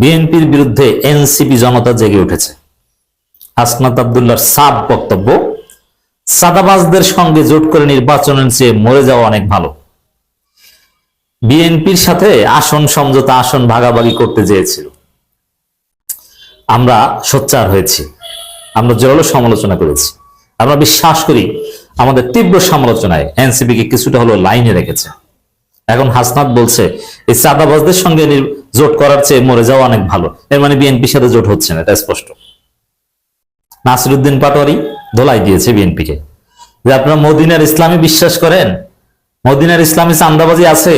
বিএনপির বিরুদ্ধে এনসিপি জনতা জেগে উঠেছে। হাসনাত আবদুল্লাহর সাব বক্তব্য, সাদাবাজদের সঙ্গে জোট করে নির্বাচনের চেয়ে মরে যাওয়া অনেক ভালো। বিএনপির সাথে আসন সমঝোতা, আসন ভাগাভাগি করতে চেয়েছিল। আমরা সোচ্চার হয়েছি। আমরা জোরালো সমালোচনা করেছি। আমরা বিশ্বাস করি আমাদের তীব্র সমালোচনায় এনসিপি কে কিছুটা হলো লাইনে রেখেছে। এখন হাসনাত বলছে, এই চাঁদাবাজদের সঙ্গে জোট করার চেয়ে মরে যাওয়া অনেক ভালো। এর মানে বিএনপির সাথে জোট হচ্ছে না, এটা স্পষ্ট। নাসিরুদ্দিন পাটোয়ারি ধোলাই দিয়েছে বিএনপিকে। যে আপনারা মদিনার ইসলামে বিশ্বাস করেন, মদিনার ইসলামে চান্দাবাজি আছে,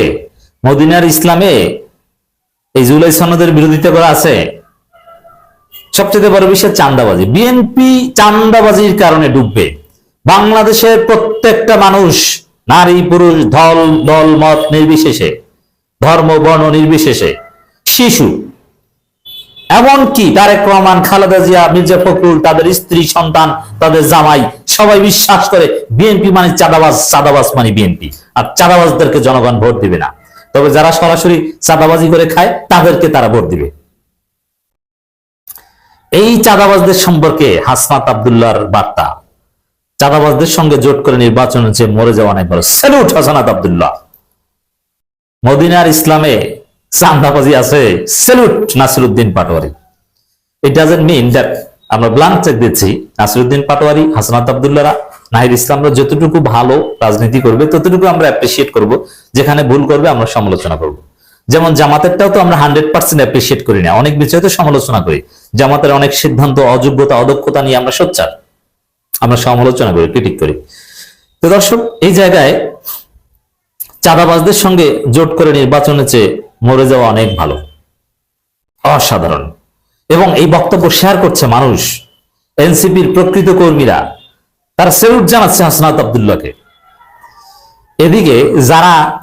মদিনার ইসলামে এই জুলাই সনদের বিরোধিতা করা আছে, সবচেয়ে বড় বিষয় চান্দাবাজি বিএনপি চান্দাবাজির কারণে ডুববে। বাংলাদেশের প্রত্যেকটা মানুষ নারী, পুরুষ দল দল, মত নির্বিশেষে, ধর্ম, বর্ণ নির্বিশেষে। শিশু, এমনকি তারেক রহমান, খালেদা জিয়া, মির্জা ফখরুল, তাদের স্ত্রী, সন্তান, তাদের জামাই, সবাই বিশ্বাস করে বিএনপি মানে চাঁদাবাজ চাঁদাবাজ মানে বিএনপি। আর চাঁদাবাজদেরকে জনগণ ভোট দিবে না। তবে যারা সরাসরি চাঁদাবাজি করে খায়, তাদেরকে তারা ভোট দিবে। এই চাঁদাবাজদের সম্পর্কে হাসনাত আবদুল্লাহর বার্তা। চাঁদাবাজদের সঙ্গে জোট করে নির্বাচন হচ্ছে মরে যাওয়া নাই বড় স্যালুট হাসানাত আবদুল্লাহ। মদিনার ইসলামে চান্দাবাজি আছে salute Nasiruddin Patwari. It doesn't mean that আমরা ব্লাঙ্ক চেক দিচ্ছি, নাসিরুদ্দিন পাটোয়ারি হাসনাত আবদুল্লাহরা, নাহিদ ইসলামরা যতটুকু ভালো রাজনীতি করবে, ততটুকু আমরা অ্যাপ্রিসিয়েট করব, যেখানে ভুল করবে আমরা সমালোচনা করব। যেমন জামাতেরটাও তো আমরা হান্ড্রেড পার্সেন্ট অ্যাপ্রিসিয়েট করি না, অনেক বিষয়ে তো সমালোচনা করি। জামাতের অনেক সিদ্ধান্ত, অযোগ্যতা, অদক্ষতা নিয়ে আমরা সোচ্চার। আমরা সমালোচনা করি ক্রিটিক করি। তো দর্শক, এই জায়গায় চাঁদাবাজদের সঙ্গে জোট করে নির্বাচনে চেয়ে মরে যাওয়া অনেক ভালো। অসাধারণ। এবং এই বক্তব্য শেয়ার করছে মানুষ, এনসিপির প্রকৃত কর্মীরা। তারা সেলুট জানাচ্ছে হাসনাত আবদুল্লাহকে। এদিকে যারা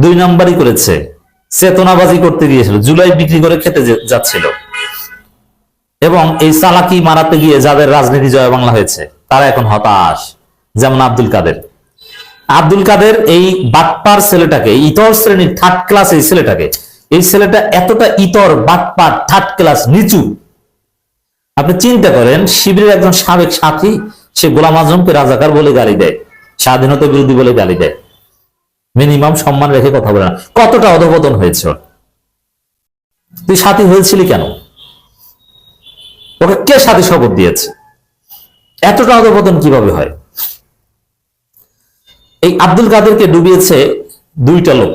দুই নম্বরই করেছে, চেতনাবাজি করতে গিয়েছিল, জুলাই বিক্রি করে খেতে যাচ্ছিল। এবং এই চালাকি মারাতে গিয়ে যাদের রাজনীতি জয় বাংলা হয়েছে, তারা এখন হতাশ। যেমন আব্দুল কাদের। আব্দুল কাদের এই বাটপার ছেলেটাকে ইতর শ্রেণির থার্ড ক্লাস এই ছেলেটাকে, এই ছেলেটা এতটা ইতর, বাটপার থার্ড ক্লাস নিচু। আপনি চিন্তা করেন, শিবিরের একজন সাবেক সাথী, সে গোলাম আজমকে রাজাকার বলে গালি দেয়, স্বাধীনতা বিরোধী বলে গালি দেয়। মিনিমাম সম্মান রেখে কথা বলে না। কতটা অধপতন হয়েছে? তুই সাথী হয়েছিলি কেন? ওকে কে সাথী শপথ দিয়েছে? এতটা অধপতন কীভাবে হয়? এই আব্দুল কাদেরকে ডুবিয়েছে দুইটা লোক।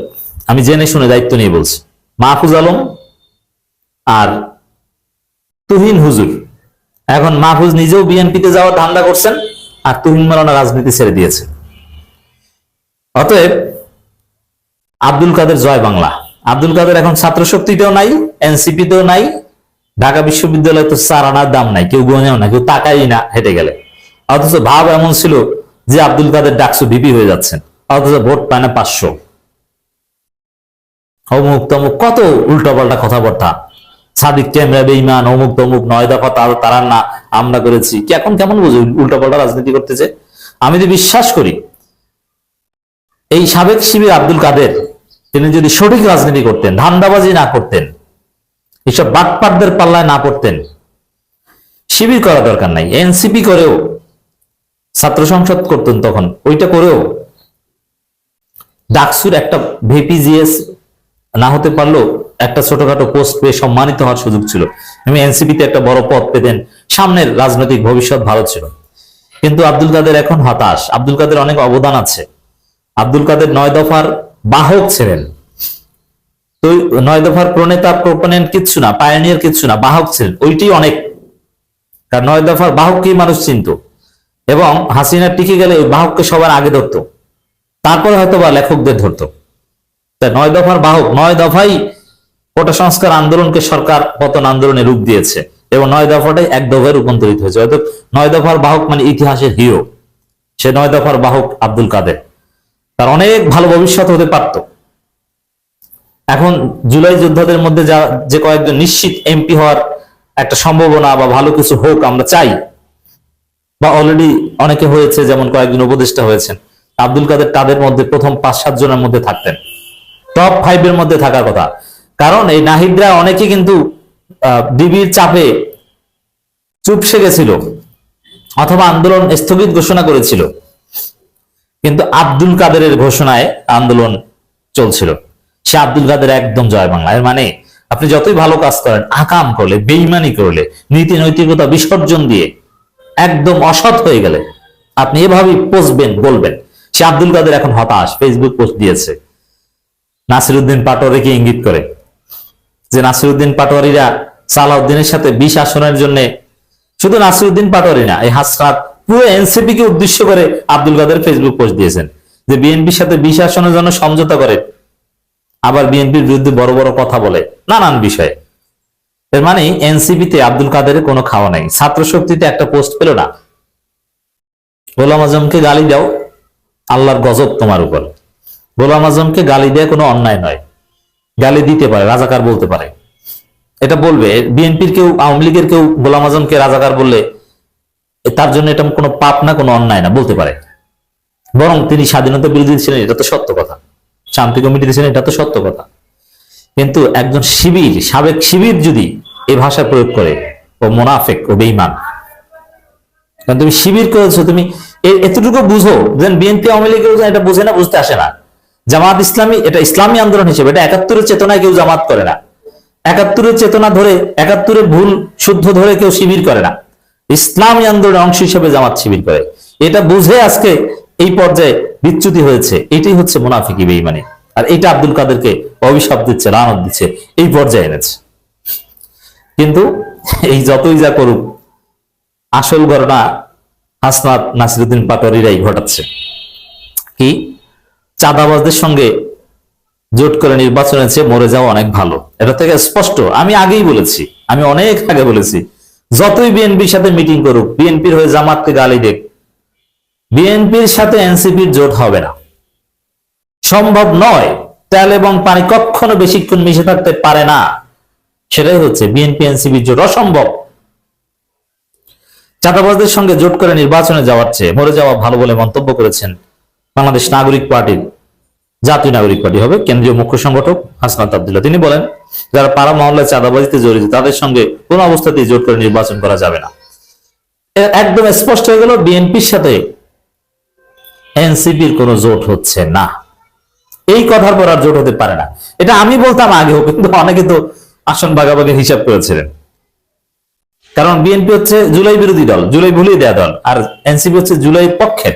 আমি জেনে শুনে দায়িত্ব নিয়ে বলছি। মাহফুজ আলম আর তুহিন হুজুর। এখন মাহফুজ নিজেও বিএনপিতে যাওয়ার ধান্দা করছেন আর তুহিন মালানা রাজনীতি ছেড়ে দিয়েছে। অতএব আব্দুল কাদের জয় বাংলা। আব্দুল কাদের এখন ছাত্র শক্তিতেও নাই, এনসিপিতেও নাই ঢাকা বিশ্ববিদ্যালয় তো চার আনার দাম নাই, কেউ গনেও না, কেউ তাকাই না হেঁটে গেলে। অথচ ভাব এমন ছিল যে আব্দুল কাদের ডাকসু ভিপি হয়ে যাচ্ছেন, অথচ ভোট পায় না পাঁচশো। অমুক তমুক, কত উল্টাপাল্টা কথাবার্তা। সাদিক ক্যামেরা বেইমান অমুক তমুক নয় দফা, তার তারার না, আমরা করেছি। কি এখন কেমন বুঝি উল্টাপাল্টা রাজনীতি করতেছে? আমি তো বিশ্বাস করি, এই সাবেক শিবির আব্দুল কাদের, তিনি যদি সঠিক রাজনীতি করতেন, ধান্দাবাজি না করতেন এসব বাটপাটদের পাল্লায় না পড়তেন। শিবির করা দরকার নাই। এনসিপি করেও, ছাত্র সংসদ করতেন তখন, ওইটা করেও ডাকসুর একটা ভিপিজিএস না হতে পারলেও একটা ছোটখাটো পোস্ট পেয়ে সম্মানিত হওয়ার সুযোগ ছিল। আমি এনসিপিতে একটা বড় পদ পেতেন। সামনের রাজনৈতিক ভবিষ্যৎ ভালো ছিল। কিন্তু আব্দুল কাদের এখন হতাশ। আব্দুল কাদের অনেক অবদান আছে। আব্দুল কাদের নয় দফার বাহক ছিলেন। তো নয় দফার প্রণেতা, প্রোপোনেন্ট কিচ্ছু না, পায়নিয়ার কিচ্ছু না, বাহক ছিলেন। ওইটি অনেক। কারণ নয় দফার বাহককেই মানুষ চিনত। এবং হাসিনা টিকে গেলে ওই বাহককে সবার আগে ধরতো। তারপরে হয়তো বা লেখকদের ধরতো। নয় দফার বাহক, নয় দফাই কোটা সংস্কার আন্দোলনকে সরকার পতন আন্দোলনে রূপ দিয়েছে। এবং নয় দফাটাই এক দফায় রূপান্তরিত হয়েছে। হয়তো নয় দফার বাহক মানে ইতিহাসের হিরো। সে নয় দফার বাহক আব্দুল কাদের। তার অনেক ভালো ভবিষ্যৎ হতে পারত। এখন জুলাই যোদ্ধাদের মধ্যে যা, যে কয়েকজন নিশ্চিত এমপি হওয়ার একটা সম্ভাবনা বা ভালো কিছু হোক আমরা চাই, বা অলরেডি অনেকে হয়েছে, যেমন কয়েকজন উপদেষ্টা হয়েছেন, আব্দুল কাদের তাদের মধ্যে প্রথম পাঁচ সাত জনের মধ্যে থাকতেন। টপ ফাইভ এর মধ্যে থাকার কথা। কারণ এই নাহিদরা অনেকে কিন্তু ডিবির চাপে চুপসে গেছিল, অথবা আন্দোলন স্থগিত ঘোষণা করেছিল। কিন্তু আব্দুল কাদেরের ঘোষণায় আন্দোলন চলছিল। সে আব্দুল কাদের একদম জয় বাংলা। এর মানে আপনি যতই ভালো কাজ করেন, আকাম করলে, বেইমানি করলে, নীতি নৈতিকতা বিসর্জন দিয়ে একদম অসৎ হয়ে গেলে, আপনি এভাবেই পোষবেন, বলবেন। সে আব্দুল কাদের এখন হতাশ ফেসবুক পোস্ট দিয়েছে। নাসিরুদ্দিন পাটোয়ারিকে ইঙ্গিত করে যে নাসিরুদ্দিন পাটোয়ারিরা সালাউদ্দিনের সাথে বিশ আসনের জন্য শুধু নাসিরুদ্দিন পাটোয়ারি না, এই হাসরাত পুরো এনসিপি কে উদ্দেশ্য করে আব্দুল কাদের ফেসবুক পোস্ট দিয়েছেন যে বিএনপির সাথে বিশ আসনের জন্য সমঝোতা করে আবার বিএনপির বিরুদ্ধে বড় বড় কথা বলে নানান বিষয়ে। এর মানে এনসিপি তে আব্দুল কাদেরের কোনো খাওয়া নাই। ছাত্র শক্তিতে একটা পোস্ট পেল না। গোলাম আজমকে গালি দাও, আল্লাহর গজব তোমার উপর। গোলাম আজমকে গালি দেওয়া কোনো অন্যায় নয়। গালি দিতে পারে, রাজাকার বলতে পারে। এটা বলবে, বিএনপির কেউ, আওয়ামী লীগের কেউ গোলাম আজমকে রাজাকার বললে তার জন্য এটা কোনো পাপ না, কোনো অন্যায় না, বলতে পারে। বরং তিনি স্বাধীনতা বিরোধী ছিলেন, এটা তো সত্য কথা। শান্তি কমিটিতে ছিলেন এটা তো সত্য কথা। কিন্তু একজন শিবির, সাবেক শিবির যদি এই ভাষা প্রয়োগ করে, ও মোনাফেক, ও বেইমান কারণ তুমি শিবির করেছ, তুমি এতটুকু বুঝো যেন বিএনপি আওয়ামী লীগ এটা বুঝে না, বুঝতে আসে না। জামাত ইসলামী, এটা ইসলামী আন্দোলন হিসেবে, এটা একাত্তরের চেতনায় কেউ জামাত করে না। একাত্তরের চেতনা ধরে, একাত্তরের ভুল শুদ্ধ ধরে কেউ শিবির করে না। ইসলামী আন্দোলনের অংশ হিসেবে জামাত শিবির করে। এটা বুঝে আজকে এই পর্যায়ে বিচ্যুতি হয়েছে। এটাই হচ্ছে মুনাফিকি বেইমানি আর এটা আব্দুল কাদেরকে অভিশাপ দিচ্ছে, লানত দিচ্ছে, এই পর্যায়ে এনেছে। কিন্তু এই যতই যা করুক, আসল ঘটনা হাসনাত নাসিরুদ্দিন পাটোয়ারিরাই ঘটাচ্ছে। কি? চাঁদাবাজদের সঙ্গে জোট করে নির্বাচনে চেয়ে মরে যাওয়া অনেক ভালো। এটা থেকে স্পষ্ট। আমি আগেই বলেছি, আমি অনেক আগে বলেছি, যতই বিএনপির সাথে মিটিং করুক, বিএনপির হয়ে জামাতকে গালি দেখ বিএনপির সাথে এনসিপির জোট হবে না। সম্ভব নয় তেল এবং পানি কখনো বেশিক্ষণ মিশে থাকতে পারে না। সেটাই হচ্ছে বিএনপি এনসিপির জোট অসম্ভব। চাঁদাবাজদের সঙ্গে জোট করে নির্বাচনে যাওয়ার চেয়ে মরে যাওয়া ভালো বলে মন্তব্য করেছেন বাংলাদেশ নাগরিক পার্টির জাতীয় নাগরিক পার্টি হবে কেন্দ্রীয় মুখ্য সংগঠক হাসনাত আবদুল্লাহ। তিনি বলেন, যারা পাড়া মহল্লায় চাঁদাবাজিতে জড়িত, তাদের সঙ্গে কোনো অবস্থাতেই জোট করে নির্বাচন করা যাবে না। একদম স্পষ্ট হয়ে গেল, বিএনপির সাথে এনসিপির কোনো জোট হচ্ছে না। এই কথার পর আর জোট হতে পারে না। এটা আমি বলতাম আগেও, কিন্তু অনেকে তো আসন ভাগাভাগি হিসাব করেছিলেন। কারণ বিএনপি হচ্ছে জুলাই বিরোধী দল, জুলাই ভুলিয়ে দেয়া দল, আর এনসিপি হচ্ছে জুলাই পক্ষের।